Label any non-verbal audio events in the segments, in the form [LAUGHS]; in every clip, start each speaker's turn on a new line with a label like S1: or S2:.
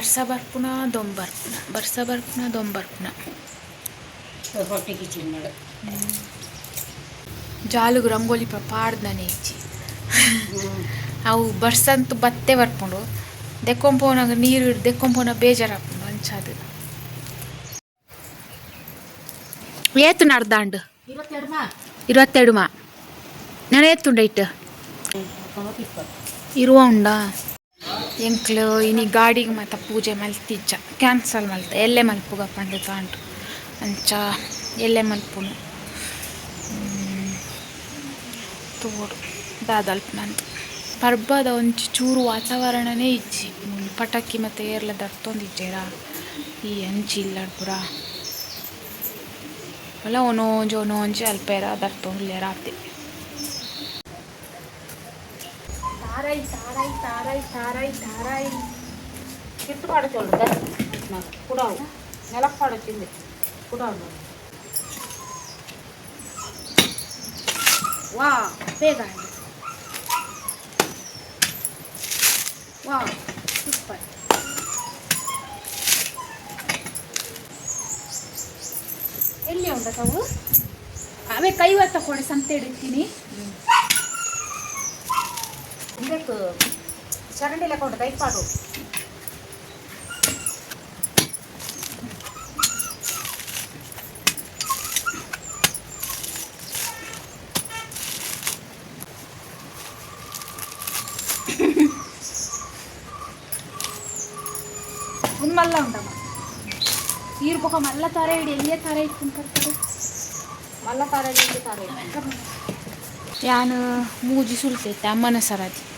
S1: ಬರ್ಸ ಬರ್ಪುನ ದೊಂಬರ್ಪುನ ಬರ್ಸ
S2: ಹೊಟ್ಟೆಗೆ ಚಿನ್ನಡು
S1: ಜಾಲುಗು ರಂಗೋಲಿ ಪಾಡ್ದನೆ ಇಜ್ಜಿ ಅವು ಬರ್ಸಂತು ಬತ್ತೆ ಬರ್ಪುಂಡು. ದೆಕ್ಕೊಂಪೋನಾಗ ನೀರು ದೆಕ್ಕೊಂಪೋನ ಬೇಜಾರಾಪುಂಡು ಅಂಚಾದು. ಏತು ನಡ್ದಾಂಡು?
S2: ಇಪ್ಪತ್ತೆರಡು ಮಾ
S1: ನಾನು ಏತುಂಡ ಇಟ್ಟು ಇರುವ ಉಂಡಾ ಎಂಕ್ಲು ಇನಿ ಗಾಡಿಗೆ ಮಾತ ಪೂಜೆ ಮಲ್ತಿಜ್ಜ. ಕ್ಯಾನ್ಸಲ್ ಮಲ್ತ. ಎಲ್ಲೆ ಮಲ್ಪುಗ ಪಂಡಿತ ತಾಂಡು ಅಂಚ ಎಲ್ಲೆ ಮಲ್ಪುನು. ತೋಡು. ದಾದಲ್ಪ ನಾನು ಪರ್ಬದ ಒಂಚಿ ಚೂರು ವಾತಾವರಣನೇ ಇಜ್ಜಿ. ಪಟಾಕಿ ಮತ್ತು ಏರ್ಲ ದರ್ತೊಂದಿಜ್ಜೇರ ಈ ಅಂಚಿ ಇಲ್ಲ ಪುರ. ಅಲ್ಲ ಒನೊಂಜಿ ಒನೊಂಜಿ ಅಲ್ಪೇರ ದರ್ತೊಂದುಲ್ಲೆ ರಾತ್ರಿ. ತಾರೈ ತಾರೈ ತಾರೈ ತಾರೈ ತಾರೈ
S2: ಕಿತ್ತು ಪಾಡ ಚೊಲ್ಲು ಕುಡಾವು ನೆಲಕ್ಕೆ ಪಾಡ ತಿಂದೆ ಕುಡಾವು
S1: ವಾ ಬೇಗ ಆಯ್ತು. ವಾ ಸೂಪರ್ ಎಲ್ಲಿ ಉಂಟ ತಾವು ಅವೇ ಕೈವತ್ತ ಕೊಡೆ ಸಂತೆ ಇಡ್ತೀನಿ
S2: ಇದಕ್ಕೆ ಚರಂಡಿ ಲೆಕ್ಕ ಉಂಟು ಕೈ ಪಾಡು
S1: ಒಂದು ಮಲ್ಲ ಉಂಟಮ್ಮ ಈರ್ಬೊಕ ಮಲ್ಲ ತರ ಇಡಿ ಎಲ್ಲಿಯ ತರ ಇಟ್ಕೊಂಡ್ತಾರೆ
S2: ಮಲ್ಲ ತಾರಲ್ಲಿ ತಾರೆ
S1: ಯಾನು ಮೂಜಿ ಸುಲ್ತೈತೆ ಅಮ್ಮನ ಸರಾದಿ ಕಾಪಿ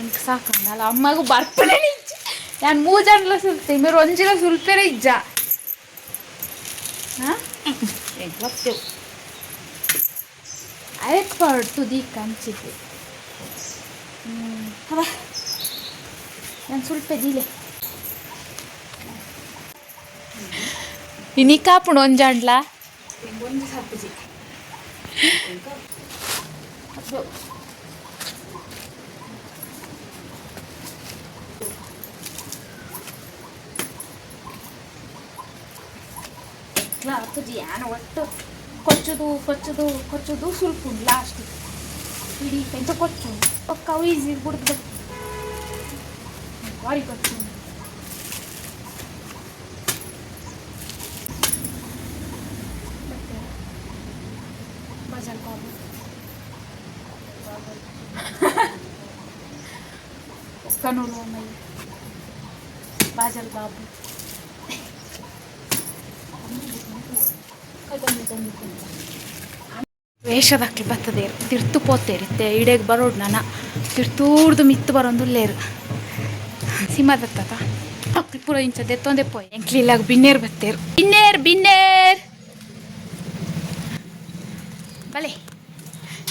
S1: ಎಂಕ್ ಸಾಕಂದಲ್ಲ. ಅಮ್ಮಗೂ ಬರ್ಪಣೆ ಇಜ್ಜ ಯಾನ್ ಮೂಜಂಡ್ಲ ಸುಲ್ತೆ మీరు ಒಂಜಿಲ ಸುಲ್ಪೆರೆ ಇಜ್ಜ. ಹಾಂ?
S2: ಗೊತ್ತೇವು
S1: ಅದಕ್ಕೆ ಹೊರಟು ದಿ ಅವ ನಾನು ಸ್ವಲ್ಪ ದಿಲೆ. ಇನಿ ಕಾಪುಣ ಒಂಜಾಂಡ್ಲ?
S2: ಒಂದು ಅದು
S1: ಅಪ್ಪಜಿ ಯಾನ ಒಟ್ಟು ಕೊಚ್ಚುದು ಕೊಚ್ಚುದು ಕೊಚ್ಚುದು ಸ್ವಲ್ಪ ಉಂಡು ಲಾಸ್ಟ್ ಇಡೀ ಎಂತ ಕೊಚ್ಚು ಒಕ್ಕ ಈಸಿ ಬಿಡ್ದು ಬಾರಿ ಕೊಚ್ಚು ಬಜಲ್ ಬಾಬು ಒಕ್ಕ ನೋಡುವ ಮೈ ಬಾಜಲ್ ಬಾಬು ವೇಷದಕ್ಕೆ ಬರ್ತದೆ. ತಿರ್ತು ಪೋತೇರಿತ್ತೆ ಇಡೆಗೆ ಬರೋಡು ನಾನು. ತಿರ್ತೂರ್ದು ಮಿತ್ತು ಬರೋದು ಲೇರು. ಸಿಂಹದತ್ತ ಪುರ ಪೂರ ಇಂಚ ದೆತ್ತೊಂದೆ ಪೋಯ್ ಬಿನ್ನೇರ್ ಬತ್ತೇರು. ಬಿನ್ನೇರ್ ಬಿನ್ನೇರ್! ಬಲೆ.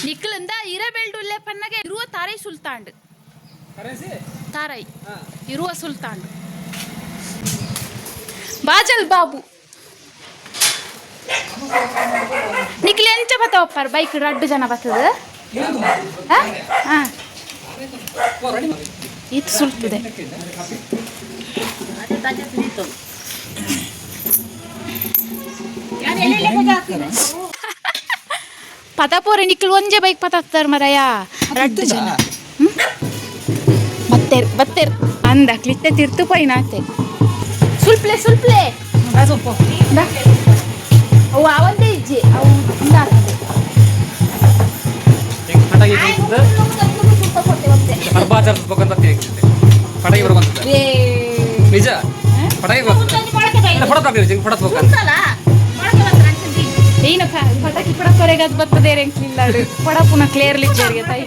S1: ನಿಕ್ಲಿಂದ ಇರಬೆಲ್ಡುಲ್ಲೆ ಪನ್ನಗೆ ಇರುವ ತಾರೈ ಸುಲ್ತಾಂಡ್. ತಾರೈ. ಇರುವ ಸುಲ್ತಾಂಡ್. ಬಾಜಲ್ ಬಾಬು. ನಿಕ್ಲಿ ಎಂಚ ಬತ್ತಾವಪ್ಪಾರ ಬೈಕ್ ರಡ್ಡು ಜನ ಬರ್ತದ ಹಾಂ? ಇದು ಸುಲ್ತದೆ. ಪತಾಪೋರೆ ನಿಕ್ಲು ಒಂಜೆ ಬೈಕ್ ಪತಾತ್ತಾರ ಮರಯ. ರಡ್ಡು ಜನ? ಬತ್ತೇರ್ ಬತ್ತೇರ್. ಅಂದ ಕ್ಲಿತ್ತೆ ತಿರ್ತು ಪೈನಾತೆ ಸುಲ್ಪ್ಲೆ ಸುಲ್ಪ್ಲೆ. ಅವು ಅವಂದೇ ಇಜ್ಜಿ ಅವು
S3: ಪಟಾಕಿ ಹರ್ಬಾಚಾರ ಬೇಕಂತ ತಿಳಿಸಿದೆ ಪಟಾಕಿ ಬರ್ಕೊಂತ ನಿಜ? ಪಟಾಕಿ ಫೋಟೋ ತಗೋಕಂತ
S1: ಏನಪ್ಪ ಪಟಾಕಿ ಪಡಕೊರೆಗೆ ಅದು ಬರ್ತದೆ ರೆಂಕ್ಲಿಲ್ಲ ಪಡ ಪುನಃ ಕ್ಲಿಯರ್ಲಿ ಇದ್ದವರಿಗೆ ತಾಯಿ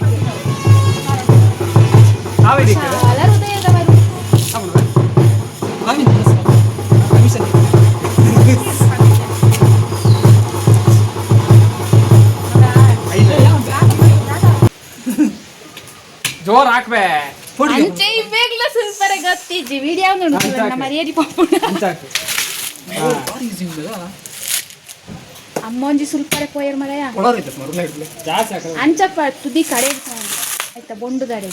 S3: ಹಾಕ್ಬೇ.
S1: ಅಂಚೆ ಇವ್ಬೇಗ್ಲ ಸುಲ್ಪರೆ ಗೊತ್ತಿಜ್ಜಿ. ವಿಡಿಯೋ ನೋಡುತ್ತಲ್ಲ ನಮ್ಮ ಮರ್ಯಾದಿ ಪಾಪುಣ ಅಮ್ಮ ಒಂಜಿ ಸುಲ್ಪರೆ ಪೋಯರ್ ಮರಯ ಅಂಚಪ್ಪ ತುದಿ ಕಡೆ ಆಯ್ತಾ ಬೊಂಡು ದಡೆ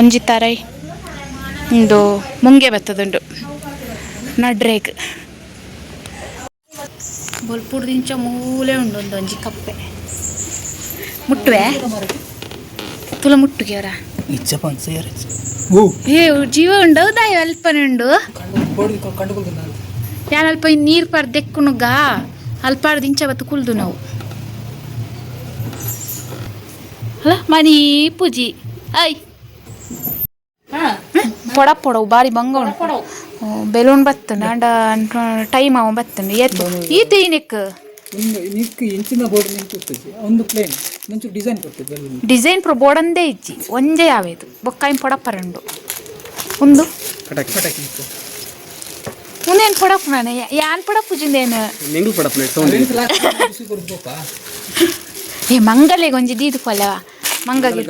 S1: ಒಂಜಿ ತರೈ ಒಂದು ಮುಂಗೆ ಬತ್ತದುಂಡು. ನಡ್ರೇಗ್ ಬೊಲ್ಪುಡ್ದಿಂಚ ಮೂಲೆ ಉಂಡು ಒಂದು ಒಂಜಿ ಕಪ್ಪೆ. ಮುಟ್ಟುವೆ? ತುಲ ಮುಟ್ಟುಗೆವರ
S4: ಇಚ್ಛೆ ಪಂಚ
S3: ಓ.
S1: ಏ ಜೀವ ಉಂಡು ದಾಯ ಅಲ್ಪನೆ ಉಂಡು?
S3: ಬೋಡಿ ಕಂಡುಕೊಳ್ತೀನಿ ನಾನು.
S1: ಯಾನ್ ಅಲ್ಪ ನೀರು ಪರ್ದೆಕ್ಕುನುಗ ಅಲ್ಪಾಡ್ದಿಂಚ ಬತ್ತು ಕುಲ್ದು ನಾವು. ಅಲ್ಲ ಮನಿ ಪೂಜಿ. ಐ. ಪೊಡ ಪೊಡವು ಬಾರಿ ಬಂಗ ಉಂಟು. ಬೆಲೂನ್ ಬತ್ತಂಡು ಅಂಡ ಟೈಮ್ ಅವ ಬತ್ತಂಡು. ಎತ್ತು ಈ ಏನಕ್ಕೆ
S4: ಒಂದು ನಿಕ್ಕು? ಇಂಚಿನ ಬೋರ್ಡ್ ಅಂದೇ ಒಂದು ಪ್ಲೇನ್ ಮುಂಚೆ ಡಿಸೈನ್
S1: ಡಿಸೈನ್ ಪ್ರೊ ಬೋರ್ಡಂದೇ ಇಜ್ಜಿ ಒಂದೇ ಯಾವೇದು ಬೊಕ್ಕಾಯಿ ಪೊಡಪ್ಪರಂಡು ಒಂದು
S3: ಪಟಾಕಿ ಪಟಾಕಿ ಇತ್ತು.
S1: ಮುಂದೇನು ಪೊಡಪ್ಪು ನಾನು? ಯಾನ್
S3: ಪಡಪ್ಪ ಸೌಂಡ್
S4: ಬಿಸಿ ಕೊಡ್ಬೇಕಾ?
S1: ಏ ಮಂಗಲೆಗೆ ಒಂಜಿ ದೀದು ಕೊಲ್ಲವ ಮಂಗಗೆ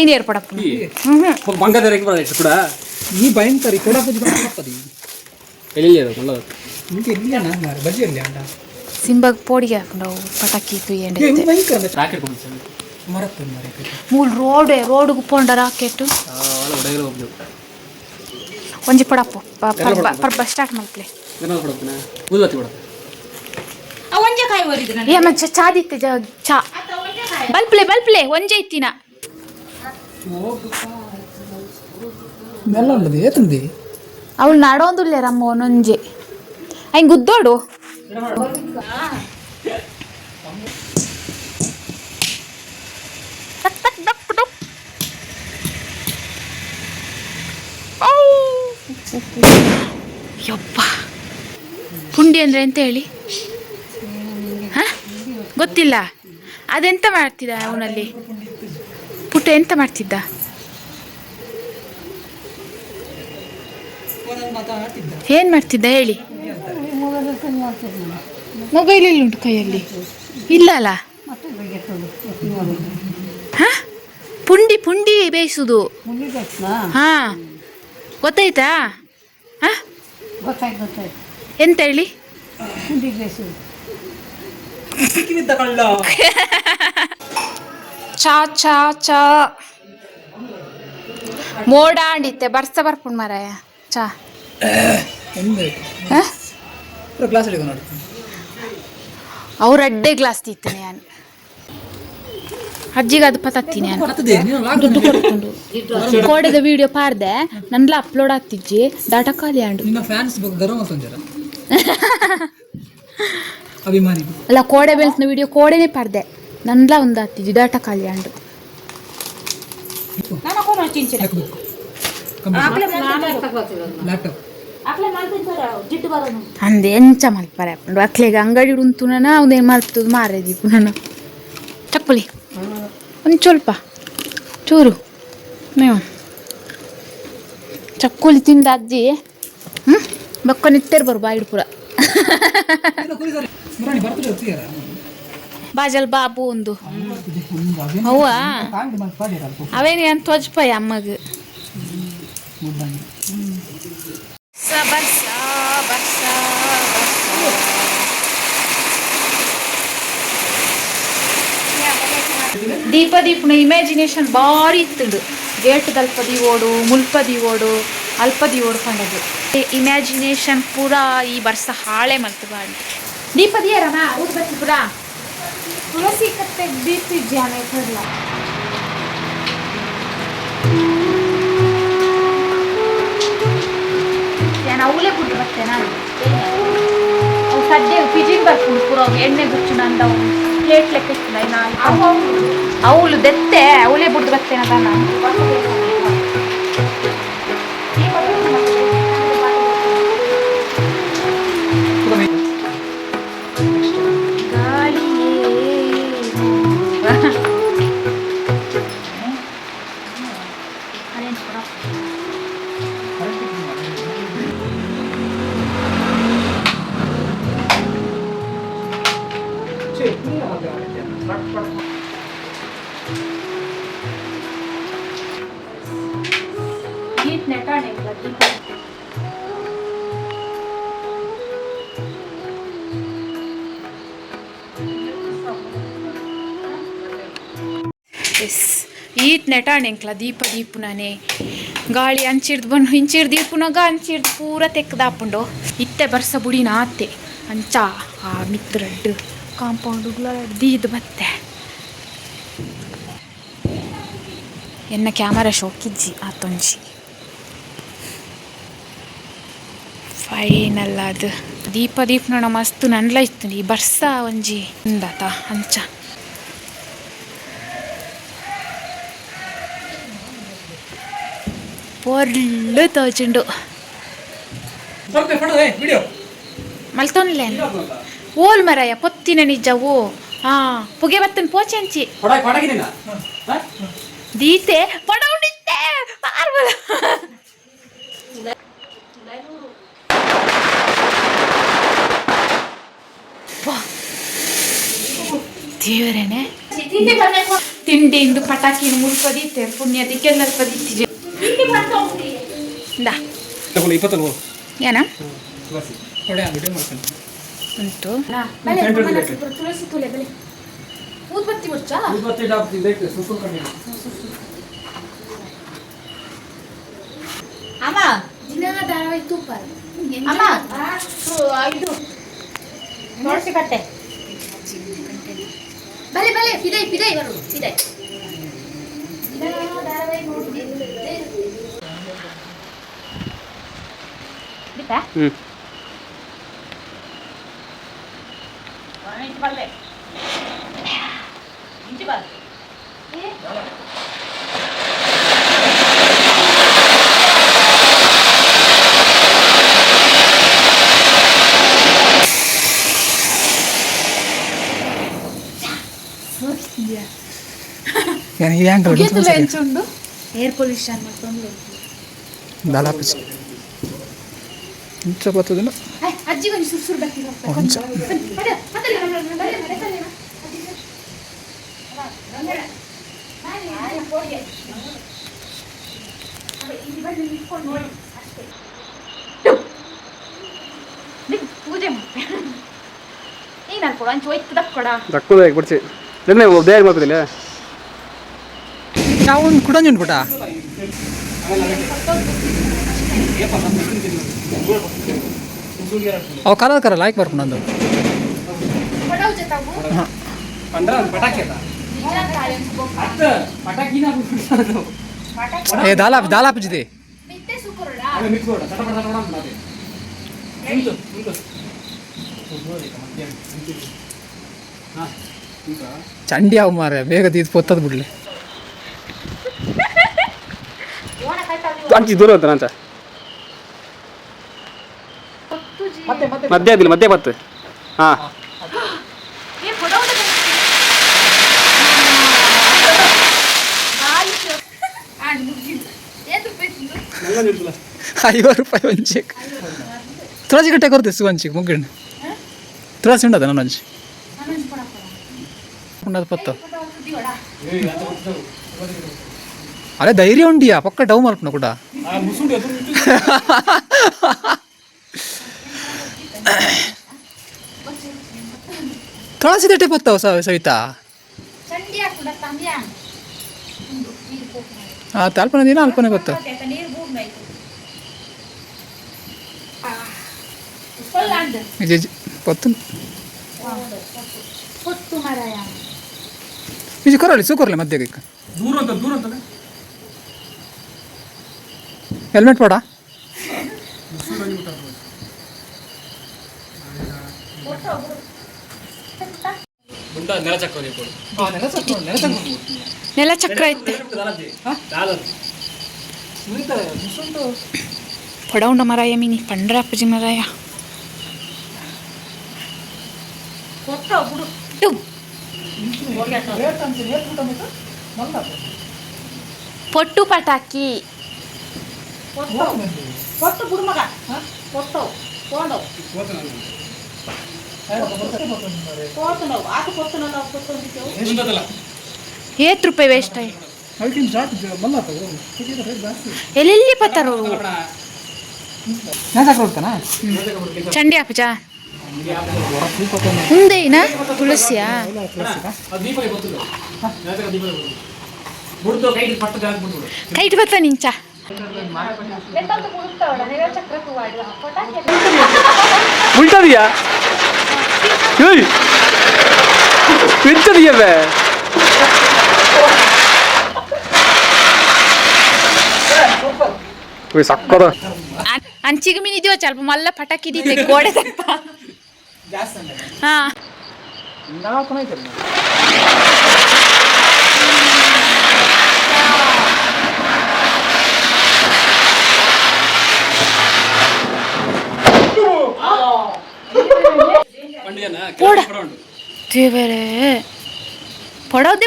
S1: ಐನೇರು ಪೊಡಪ್ಪು
S4: ಈ ಭಯಂಕರ
S1: ಸಿಂಬಗ್ ಪೋಡಿಗೆ ಹಾಕೊಂಡು ಪಟಾಕಿ ತುಯ್ಯಂಡೆ ಮೂಲ್ ರೋಡ್ ರೋಡ್ ಉಪ್ಪೊಂಡ ರಾಕೆಟ್ ಒಂಜಿ ಪಡಪ್ಪು ಪರ್ಬ ಸ್ಟಾರ್ಟ್ ಮಾಡ್ಪ್ಲೆ
S3: ಏನಾದ್ರು ಕೊಡಪ್ಪನ ಊದುವತ್ತಿ ಕೊಡಪ್ಪ
S1: ಏ ಮಚ್ಚ ಚಾದಿತ್ತೆ ಜ ಚಾ ಬಲ್ಪ್ಲೆ ಬಲ್ಪ್ಲೆ ಒಂಜೆ ಇತ್ತಿನ.
S4: ಉಂಟದು ಏತಂದಿ?
S1: ಅವಳು ನಡೋಂದುಲ್ಲೆ ರಮ್ಮ ಒಂದೊಂಜೆ ಹಂಗೆ ಗುದ್ದೋಡು. ಟಕ್ ಟಕ್ ಡಪ್ ಡಪ್ ಔ! ಯಪ್ಪ ಪುಂಡಿ ಅಂದ್ರೆ ಅಂತ ಹೇಳಿ? ಹಾ? ಗೊತ್ತಿಲ್ಲ. ಅದೆಂತ ಮಾಡ್ತಿದ್ದ ಅವನಲ್ಲಿ? ಪುಟ್ಟ ಎಂತ ಮಾಡ್ತಿದ್ದ? ಏನ್ ಮಾಡ್ತಿದ್ದ ಹೇಳಿ? ಮೊಬೈಲ್ ಎಲ್ಲಿ ಉಂಟು ಕೈಯಲ್ಲಿ. ಇಲ್ಲ ಅಲ್ಲ? ಹ? ಪುಂಡಿ ಪುಂಡಿ ಬೇಯಿಸುದು. ಹಾ. ಗೊತ್ತಾಯ್ತಾ? ಹ? ಎಂತ ಹೇಳಿ?
S4: ಕಳ್ಳ
S1: ಚಾ ಚಾ ಚಾ ಮೋಡ ಅಂಡಿತ್ತೆ ಬರ್ಸ ಬರ್ಪುಂಡು ಮಾರಾಯ ಚಾ
S4: ಹಿಡಿದು
S1: ಅವ್ರ ಅಡ್ಡೆ ಗ್ಲಾಸ್ ತಿಂತೀನಿ ನಾನು. ಅಜ್ಜಿಗೆ ಅದು ಪತತ್ತೀನಿ ನಾನು. ದುಡ್ಡು ಕೊಡ್ಕೊಂಡು. ಕೋಡೆದ ವಿಡಿಯೋ ಪಾರ್ದೆ ನನ್ಲ ಅಪ್ಲೋಡ್ ಆಗ್ತಿಜ್ಜಿ. ಡಾಟಾ ಖಾಲಿ ಆಂಡು
S4: ಫ್ಯಾನ್ಸ್ ಗರ್ವ ಸಂಜರ ಅಭಿಮಾನಿ
S1: ಅಲ್ಲ ಕೋಡೆ ಬೆಲ್ಸ್ನ ವಿಡಿಯೋ ಕೋಡೆನೇ ಪಾರ್ದೆ. ನನ್ಲ ಒಂದು ಆಗ್ತಿಜ್ಜಿ ಡಾಟಾ ಖಾಲಿ ಆಂಡು
S4: ಹಾಕ್ಬೇಕು. ಲ್ಯಾಪ್ಟಾಪ್
S1: ಅಂದೆ ಎಂಚ ಮಲ್ಪರೆ ಅಪ್ಪಂಡು ಅಕ್ಲೆಗೆ ಅಂಗಡಿ ಉಂತುನನ ಅವನೇನು ಮಲ್ಪುದು ಮಾರೇದಿ ಪುನನ ಚಪ್ಪಲಿ ಒಂದು ಸ್ವಲ್ಪ. ಚೂರು. ನೀವು ಚಕ್ಕುಲಿ ತಿಂದ ಅಜ್ಜಿ. ಹ್ಞೂ ಬಕ್ಕ ನಿತ್ತೆರ್ ಬರು ಬಾಜಲ್ ಬಾಬು ಒಂದು. ಅವ್ವ? ಅವೇನಿ ಏನು ತೋಜ್ಪಯ ಅಮ್ಮಗೆ? ದೀಪ ದೀಪನ ಇಮ್ಯಾಜಿನೇಷನ್ ಭಾರಿ ಇತ್ತು ಗೇಟ್ ದಲ್ಪದಿ ಓಡು ಮುಲ್ಪದಿ ಓಡು ಅಲ್ಪದಿ ಓಡ್ಕೊಂಡದು ಇಮ್ಯಾಜಿನೇಷನ್ ಪೂರ ಈ ವರ್ಷ ಹಾಳೆ ಮಲ್ತು ಬಾಡಿ. ದೀಪದಿ ರಮ ಊದ್ಬತ್ತಿ ಪುರ ತುಳಸಿ ಕತ್ತೆ ದೀಪ ಜಾನೆ ಕಡ್ಲ ನಾನು ಅವಲೇ ಬಿಟ್ಟು ಬರ್ತೇನೆ ನಾನು. ಅವು ಸದ್ಯ ಪಿಜಿನ್ ಬರ್ಕೊಂಡು ಪೂರ ಅವು ಎಣ್ಣೆ ಗುಚ್ಚು ನಂದವು ಪ್ಲೇಟ್ ಲೆಕ್ಕ ಇತ್ತು ನಾನು ಅವಳು ದೆತ್ತೆ ಅವಳೇ ಬಿಡ್ದು ಬರ್ತೇನೆ ಅದ ನಾನು ಎಸ್ ಈತ್ ನೆಟಾಣೆಂಕ್ಲ ದೀಪ ದೀಪುನನೆ. ಗಾಳಿ ಅಂಚಿರ್ದು ಬಂದು ಹಿಂಚಿರ್ದು ದೀಪುನಾಗ ಅಂಚಿರ್ದು ಪೂರ ತೆಕ್ಕದಾಪುಂಡು ಇತ್ತೆ ಬರ್ಸ ಬುಡಿನ ಆತೆ ಅಂಚ, ಆ ಮಿತ್ರಡ್ಡು ಕಾಂಪೌಂಡ್ ದೀದ್ ಬತ್ತೆ. ಎನ್ನ ಕ್ಯಾಮರಾ ಶೋಕಿಜ್ಜಿ ಆತೊಂಜಿ ಫೈನಲ್ ಅದು ದೀಪ ದೀಪನ ಮಸ್ತ್ ನನ್ಲ ಇತ್ತು ಈ ಬರ್ಸ ಒಂಜಿ. ಇಂದಾತ ಅಂಚ. ಒಳ್ಳೆ ತೋಚುಂಡು ಮಲ್ತೊನ್ಲೆ ಓಲ್ ಮರಯ್ಯ ಪೊತ್ತಿನ ನಿಜವು ಹಾ ಪುಗೆ ಬತ್ತನ್ ಪೋಚೆ ಅಂಚಿ.
S3: ಪಟಾಕಿ ಪಟಾಕಿದ್ದೀನ
S1: ದೀತೆ ಪಡ ಉಂಡಿತ್ತೆ ದೇವರೇನೆ ತಿಂಡಿಂದು ಪಟಾಕಿ ಮುಲ್ಪದಿತ್ತೆ ಪುಣ್ಯ ದಿಕ್ಕೆಲ್ಲ ಇಂದ
S3: ತಗೊಳ್ಳಿ ಇಪ್ಪತ್ತಲ್ವ
S1: ಏನ?
S4: ಹೊಡೆ ವಿಡಿಯೋ ಮಾಡ್ಕೊಂಡು
S1: ಉಂಟು.
S2: ತುಳಸಿ ತುಲೆ ಬೆಲೆ ಊದ್ಬತ್ತಿ ಮುಚ್ಚ?
S3: ಇವತ್ತೇ ಡಾಕ್ಟರ್ ಬೇಕು ಸುತ್ತು ಕಮ್ಮಿ
S2: ಅಮ್ಮ.
S1: ದಿನ ಧಾರಾವಾಹಿ ತೂಪ
S2: ಅಮ್ಮ. ಇದು. ತುಳಸಿ ಕಟ್ಟೆ
S1: ಬಲೆ ಬಲೆ ಫಿದೈ ಫಿದೈ. ಬರು ಫಿದೈ.
S3: ಹ್ಞೂ
S4: ಏನು ಈ
S1: తెలుసా
S4: ఈ యాంకల్ ఎయిర్
S1: పొల్యూషన్ మొత్తం దాదాపు ಬರ್ತೀವಿ
S4: ಒಂಚ
S1: ಪೂಜೆ
S3: ದಕ್ಕದ ಬಿಡ್ಸಿ ಮಾಡ್ತಿಲ್ಲ
S4: ನಾವು ಒಂದು ಕುಡಂಜುಂಡು ಪುಟ ಅವು ಕಲರ್ ಕರ ಲಾಯ್ಕ್ ಬರ್ಕು ನಂದು
S3: ಪಟಾಕಿನ
S4: ಏ ದಾಲಾಪ್ ದಾಲಾಪ್ ಜಿದೆ
S3: ಹಾಂ
S4: ಚಂಡಿ ಅವು ಮಾರ ಬೇಗ ತೀದ್ ಪೊತ್ತದ್ ಬಿಡ್ಲಿ. [LAUGHS]
S3: ಅಂಚಿ ದೂರ ಹೋಗ್ತಾನ ಅಂತ? ಮಧ್ಯ ಆದಿಲ್ಲ ಮಧ್ಯ ಬತ್ತು ಹಾಂ
S1: ಏ ಕೊಡವು
S4: ಐವತ್ತು ರೂಪಾಯಿ ಒಂಚಿಕ್ ತುಳಸಿ ಕಟ್ಟೆ ಕೊಡ್ತೆ ಸುವಂಚಿಕ್ ಮುಗ್ಗಣ್ಣು ತುಳಸಿ ಉಂಡದ ನನ್ನ ಒಂಚಿ ಉಂಡದ ಪತ್ತ ಅರೆ ಧೈರ್ಯ ಉಂಡಿಯಾ ಪಕ್ಕ ಡೌ ಮಲ್ಪನ ಕೂಡ ತುಳಸಿ ತಟ್ಟೆ ಪತ್ತವ ಸವಿತಾ? ಹಾ ಅಲ್ಪನೆ ದಿನ ಅಲ್ಪನೆ ಗೊತ್ತು. ಪೊತ್ತು. ಇಜ್ಜಿ ಕೊರಲಿ ಸೂಕೊರ್ಲೆ ಮಧ್ಯಕ್ಕೆ. ಇಕ್ಕ
S3: ದೂರ ಅಂತ ದೂರ ಅಂತ
S4: ಹೆಲ್ಮೆಟ್ ಪಡ?
S3: ನೆಲ ಚಕ್ರ ಕೊಡು.
S1: ನೆಲ ಚಕ್ರ ಐತೆ. ಪಡೌಂಡ ಮರಾಯ ಮಿನಿ ಪಂಡ್ರಾಪಜಿ ಮರಾಯ. ಡು. ಪೊಟ್ಟು ಪಟಾಕಿ
S2: ಕೊಟ್ಟು ಬಿಡು ಮಗ.
S1: ಏತ್ ರೂಪಾಯಿ ವೇಸ್ಟ್
S4: ಬಂದಾತ
S1: ಎಲ್ಲೆಲ್ಲಿ
S4: ಬತ್ತಾರು?
S1: ಚಂಡಿ ಅಪ್ಪಜ ಮುಂದೇನ ತುಳಸಿಯಾ. ಕೈಟ್ ಬತ್ತ ನಿಂಚ
S4: உள்டாதியா ஏய் வெச்சடியவே ওই
S1: সাক্ষর আনচিকে মিনি দিও চালব মাল্লা ফটাকি দিতে গোড়ে
S3: দেখবা
S1: হ্যাঁ
S3: না
S1: কোনাই করবে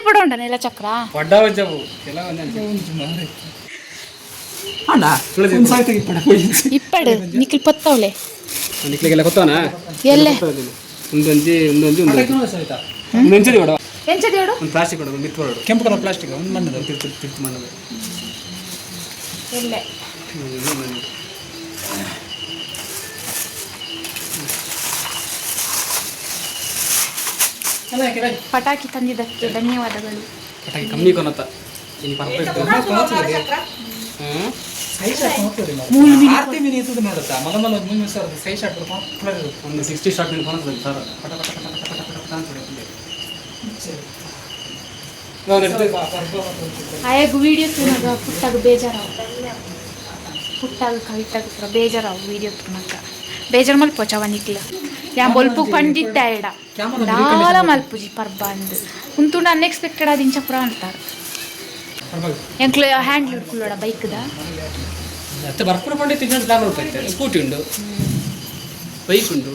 S1: ಪಡೋಂಡ ನೆಲ ಚಕ್ರ
S3: ಪಡ್ಡ ವಜ್ಜವು ಕೆಲವೊಂದು
S4: ಅಣ್ಣ ಒಂದು ಸಾವಿರ ತೆಗಿಪಡ
S1: ಇಪ್ಪಡು ನಿಖಿಲ್ ಪತ್ತವಳೆ
S3: ನಿಕ್ಲಿಗೆಲ್ಲ ಗೊತ್ತಾನ
S1: ಎಲ್ಲೆ
S3: ಒಂದೊಂಜಿ ಒಂದೊಂಜಿ ಒಂದು
S4: ಸಹಿತ
S3: ಒಂದೊಂಜಿ ಕೊಡ
S1: ಎಂಚದಿ ಹೇಳು
S3: ಒಂದು ಪ್ಲಾಸ್ಟಿಕ್ ಕೊಡ ಒಂದು ಮಿತ್ ಕೊಡು
S4: ಕೆಂಪು ಕಲರ್ ಪ್ಲಾಸ್ಟಿಕ್ ಒಂದು ಮಣ್ಣದ
S3: ತಿರ್ತು ತಿರ್ತು ಮಾಡೋದು
S1: ಎಲ್ಲೆ ಪಟಾಕಿ ತಂದಿದ್ದಕ್ಕೆ ಧನ್ಯವಾದಗಳು.
S3: ಪಟಾಕಿ ಕಮ್ಮಿ ಕೊನತ್ತ ಇನ್ನು ಪರ್ಫೆಕ್ಟ್
S4: ಶಾಟ್ ಒಂದು ಶಾಟ್
S3: ಸಿಕ್ಸ್ಟಿ ನೀವು ಕೊನತ್ತದ ಸರ್. ಪಟ ಪಟ ಪಟ ಪಟ ಪಟ ಪಟ ಪಟ ಅಂತ ಹೊಡಿಯೋದು. ನಾವು ನೆಡ್ದು-
S1: ಆಯಾಗ ವಿಡಿಯೋ ತುನಗ ಪುಟ್ಟಾಗ ಬೇಜಾರಾವು ಪುಟ್ಟಾಗ ಕವಿತಾಗ ಪುರ ಬೇಜಾರಾವು ವಿಡಿಯೋ ತುನಕ ಬೇಜಾರು ಮಲ್ಪೋಚವ ನಿಕ್ಲ ಯಾ ಬೊಲ್ಪು ಪಂಡಿದ್ದ ಎಡ ದಾಲ ಮಲ್ಪುಜಿ ಪರ್ಬ ಅಂದ್ ಉಂತುಂಡು ಅನ್ಎಕ್ಸ್ಪೆಕ್ಟೆಡ್ ಆದ ಇಂಚ ಪುರ ಅಂತಾರೆ ಎಂಕ್ಲ ಹ್ಯಾಂಡ್ಲ್ ಹಿಡ್ಕೊಳ್ಳೋಡ ಬೈಕ್ದ
S3: ಮತ್ತೆ ಬರ್ಪುರ ಪಂಡಿತ್ ಇನ್ನೊಂದು ಪ್ಲಾನ್ ಉಂಟು ಸ್ಕೂಟಿ ಉಂಡು ಬೈಕ್ ಉಂಡು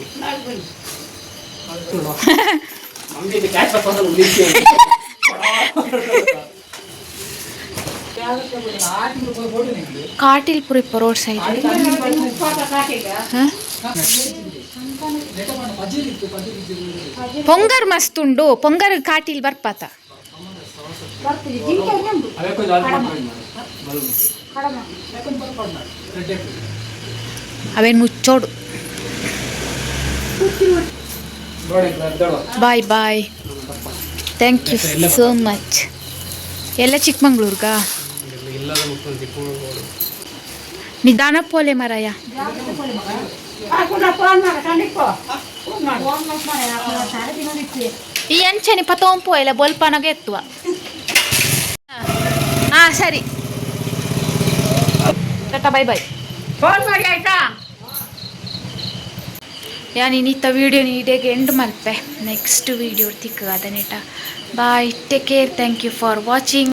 S3: ನಮ್ಗೆ ಇದು ಕ್ಯಾಚ್ ಬರ್ಕೊಂಡು ಉಳಿಸಿ
S1: ಕಾಟಿಲ್ ಪುರ ಇಪ್ಪ ರೋಡ್ ಸೈಡ್ ಪೊಂಗರ್ ಮಸ್ತ್ ಉಂಡು ಪೊಂಗರ್ ಕಾಟಿಲ್ ಬರ್ಪಾತ. ಅವೇನು ಮುಚ್ಚೋಡು. Bye bye thank you so much ಎಲ್ಲ ಚಿಕ್ಕಮಂಗ್ಳೂರ್ಗಾ? ನಿಧಾನ ಪೋಲೆ ಮರಾಯ.
S2: ಫೋನ್ ಮಾಡ ಕಂಡಿಪ್ಪು
S1: ಈ ಅಂಚನೆ ಪತೋಂಪು ಎಲ್ಲ ಬೊಲ್ಪನಾಗ ಎತ್ತುವ ಹಾ ಸರಿ. Tata bye bye.
S2: ಫೋನ್ ಮಾಡಿ ಆಯ್ತಾ?
S1: ಯಾನ್ ಇನ್ನಿತ್ತ ವೀಡಿಯೋ ನೀಡೆಗೆ ಎಂಡ್ ಮಲ್ಪೆ ನೆಕ್ಸ್ಟ್ ವೀಡಿಯೋ ತಿಕ್ಕ ಅದನ್ನೇಟ bye take care thank you for watching